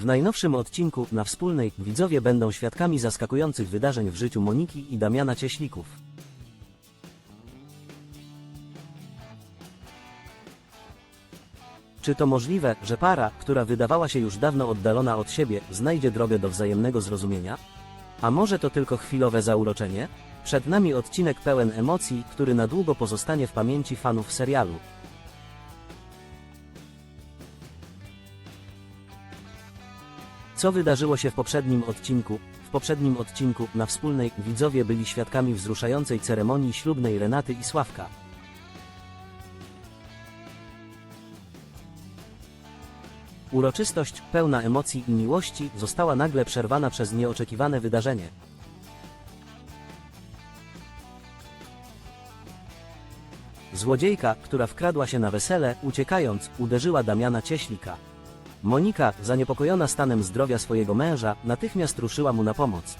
W najnowszym odcinku na wspólnej widzowie będą świadkami zaskakujących wydarzeń w życiu Moniki i Damiana Cieślików. Czy to możliwe, że para, która wydawała się już dawno oddalona od siebie, znajdzie drogę do wzajemnego zrozumienia? A może to tylko chwilowe zauroczenie? Przed nami odcinek pełen emocji, który na długo pozostanie w pamięci fanów serialu. Co wydarzyło się w poprzednim odcinku? W poprzednim odcinku na wspólnej widzowie byli świadkami wzruszającej ceremonii ślubnej Renaty i Sławka. Uroczystość, pełna emocji i miłości, została nagle przerwana przez nieoczekiwane wydarzenie. Złodziejka, która wkradła się na wesele, uciekając, uderzyła Damiana Cieślika. Monika, zaniepokojona stanem zdrowia swojego męża, natychmiast ruszyła mu na pomoc.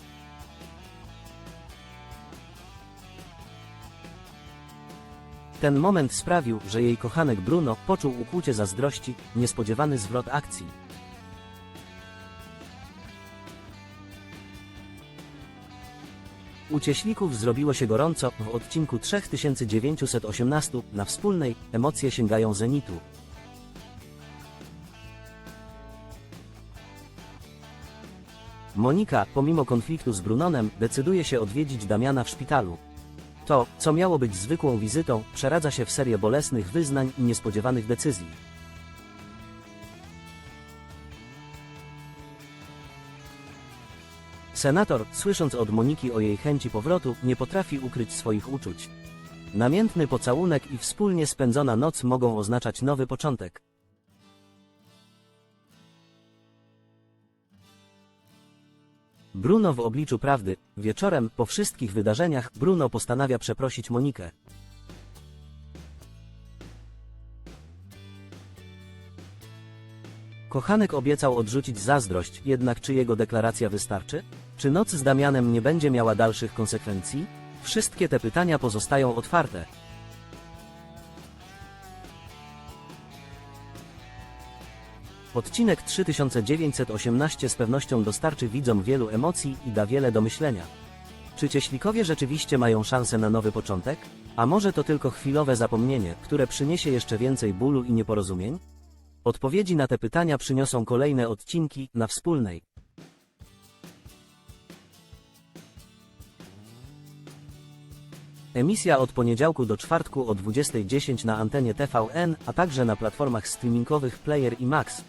Ten moment sprawił, że jej kochanek Bruno poczuł ukłucie zazdrości, niespodziewany zwrot akcji. U Cieślików zrobiło się gorąco w odcinku 3918 na wspólnej emocje sięgają zenitu. Monika, pomimo konfliktu z Brunonem, decyduje się odwiedzić Damiana w szpitalu. To, co miało być zwykłą wizytą, przeradza się w serię bolesnych wyznań i niespodziewanych decyzji. Senator, słysząc od Moniki o jej chęci powrotu, nie potrafi ukryć swoich uczuć. Namiętny pocałunek i wspólnie spędzona noc mogą oznaczać nowy początek. Bruno w obliczu prawdy. Wieczorem, po wszystkich wydarzeniach, Bruno postanawia przeprosić Monikę. Kochanek obiecał odrzucić zazdrość, jednak czy jego deklaracja wystarczy? Czy noc z Damianem nie będzie miała dalszych konsekwencji? Wszystkie te pytania pozostają otwarte. Odcinek 3918 z pewnością dostarczy widzom wielu emocji i da wiele do myślenia. Czy cieślikowie rzeczywiście mają szansę na nowy początek? A może to tylko chwilowe zapomnienie, które przyniesie jeszcze więcej bólu i nieporozumień? Odpowiedzi na te pytania przyniosą kolejne odcinki na wspólnej. Emisja od poniedziałku do czwartku o 20.10 na antenie TVN, a także na platformach streamingowych Player i Max.